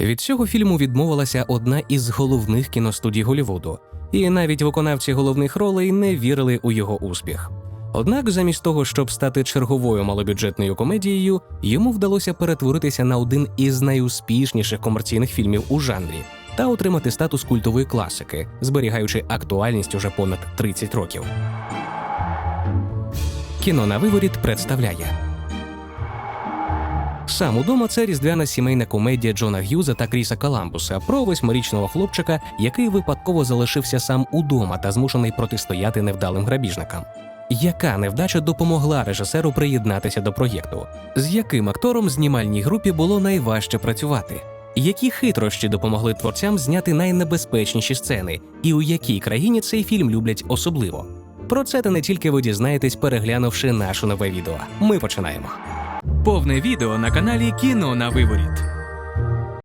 Від цього фільму відмовилася одна із головних кіностудій Голлівуду, і навіть виконавці головних ролей не вірили у його успіх. Однак, замість того, щоб стати черговою малобюджетною комедією, йому вдалося перетворитися на один із найуспішніших комерційних фільмів у жанрі та отримати статус культової класики, зберігаючи актуальність уже понад 30 років. Кіно на виворіт представляє. Сам удома це різдвяна сімейна комедія Джона Г'юза та Кріса Коламбуса про восьмирічного хлопчика, який випадково залишився сам удома та змушений протистояти невдалим грабіжникам. Яка невдача допомогла режисеру приєднатися до проєкту? З яким актором знімальній групі було найважче працювати? Які хитрощі допомогли творцям зняти найнебезпечніші сцени, і у якій країні цей фільм люблять особливо? Про це та не тільки ви дізнаєтесь, переглянувши наше нове відео. Ми починаємо. Повне відео на каналі Кіно на виворіт.